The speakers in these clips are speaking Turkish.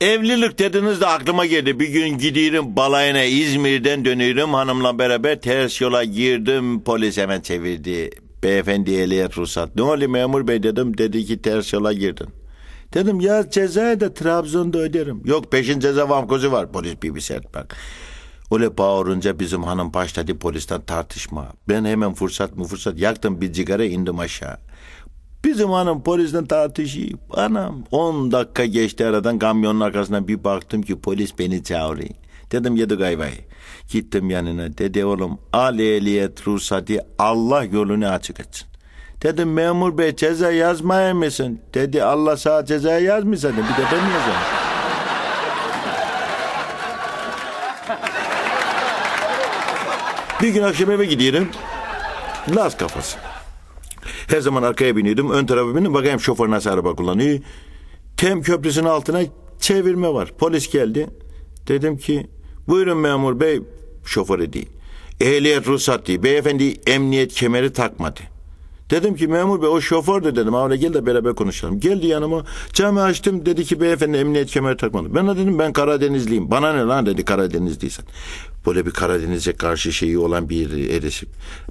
Evlilik dediniz de aklıma geldi. Bir gün gidiyorum balayına İzmir'den dönüyorum hanımla beraber ters yola girdim. Polis hemen çevirdi. Beyefendi ehliyet ruhsat. Ne oluyor memur bey dedim. Dedi ki ters yola girdin. Dedim ya cezayı da Trabzon'da öderim. Yok peşin ceza vamkozu var. Polis bir bir sert bak. Öyle bağırınca bizim hanım başladı polisten tartışma. Ben hemen fırsat mı fırsat yaktım bir sigara indim aşağı. Bizim hanım polisten tartışıyor. Anam 10 dakika geçti aradan kamyonun arkasından bir baktım ki polis beni çağırıyor. Dedim yedik ayvayı. Gittim yanına. Dedi oğlum al ehliyet ruhsatı Allah yolunu açık etsin. Dedim memur bey ceza yazmaya mısın? Dedi Allah sana ceza yazmışsa bir de ben yazayım. Bir gün akşam eve gidiyorum. Laz kafası. Her zaman arkaya biniyordum. Ön tarafa bindim. Bakayım şoför nasıl araba kullanıyor. Tem köprüsünün altına çevirme var. Polis geldi. Dedim ki buyurun memur bey şoförü değil. Ehliyet ruhsat değil. Beyefendi emniyet kemeri takmadı. Dedim ki memur bey o şofördü dedim. Avra gel de beraber konuşalım. Geldi yanıma camı açtım dedi ki beyefendi emniyet kemeri takmadı. Ben de dedim ben Karadenizliyim. Bana ne lan dedi Karadenizliysen. Böyle bir Karadeniz'e karşı şeyi olan bir erişim.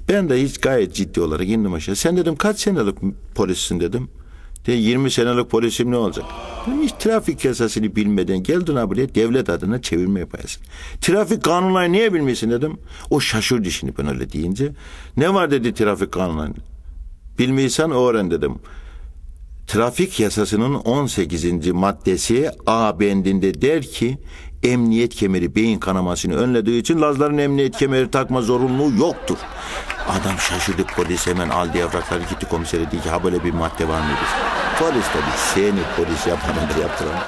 Ben de hiç gayet ciddi olarak indim aşağı. Sen dedim kaç senelik polissin dedim. De 20 senelik polisim ne olacak? Hiç trafik yasasını bilmeden geldin buraya devlet adına çevirme yaparsın. Trafik kanunları niye bilmiyorsun dedim. O şaşırdı şimdi ben öyle deyince. Ne var dedi trafik kanunlarında. Bilmiyorsan öğren dedim. Trafik yasasının 18. maddesi A bendinde der ki emniyet kemeri beyin kanamasını önlediği için Lazların emniyet kemeri takma zorunluluğu yoktur. Adam şaşırdı polis hemen aldı evrakları gitti komisere dedi ki ha böyle bir madde var mıydı? Polis tabii seni polis yapanı da yaptıran.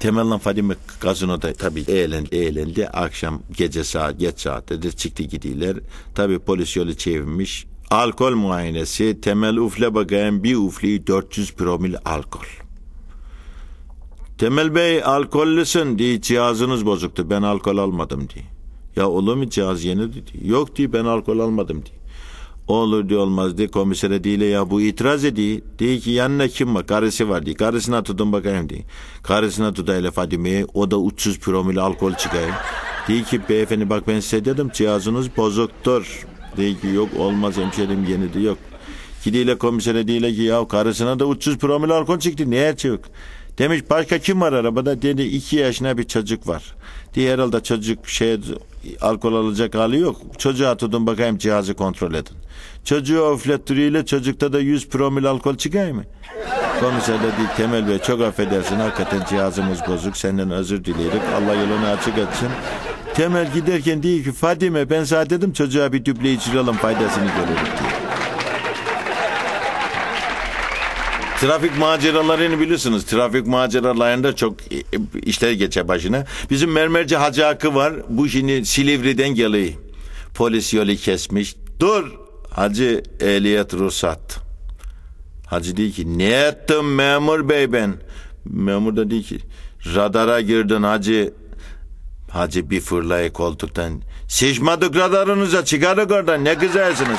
Temel'le Fadime gazinoda tabii eğlendi, eğlendi. Akşam gece saat, geç saatte de çıktı gidiyorlar. Tabii polis yolu çevirmiş. Alkol muayenesi temel ufle bakayım bir ufli 400 promil alkol. Temel Bey alkollüsün diye cihazınız bozuktu ben alkol almadım diye. Ya olur mu cihaz yeni dedi. Yok diye ben alkol almadım diye. Olur diye olmaz diye komisere değil ya bu itiraz ediyor. Diye ki yanına kim var? Karısı var diye. Karısına tutun bakayım diye. Karısına tutayla Fadime'ye o da 300 promil alkol çıkayım. Diye ki beyefendi bak ben size dedim cihazınız bozuktur. Diye ki yok olmaz hemşerim yeni de yok. Gidiyle komisere değil ki ya karısına da 300 promil alkol çıktı. Niye yok? Demiş başka kim var arabada? Dedi iki yaşına bir çocuk var. Diye herhalde çocuk şey alkol alacak hali yok. Çocuğa tutun bakayım cihazı kontrol edin. Çocuğu üflettiriyle çocukta da 100 promil alkol çıkıyor mı? Komiser dedi Temel Bey çok affedersin hakikaten cihazımız bozuk senden özür dileyerek Allah yolunu açık etsin. Temel giderken diyor ki Fadime ben sana dedim çocuğa bir düble içirelim faydasını görürük diye. Trafik maceralarını bilirsiniz. Trafik maceralarında çok işler geçer başına. Bizim mermerci Hacı Hakkı var. Bu şimdi Silivri'den geliyor. Polis yolu kesmiş. Dur Hacı ehliyet ruhsat. Hacı diyor ki ne ettim memur bey ben? Memur da diyor ki radara girdin hacı. Hacı bir fırlayı koltuktan. Şişmadık radarınıza çıkarık oradan ne güzelsiniz.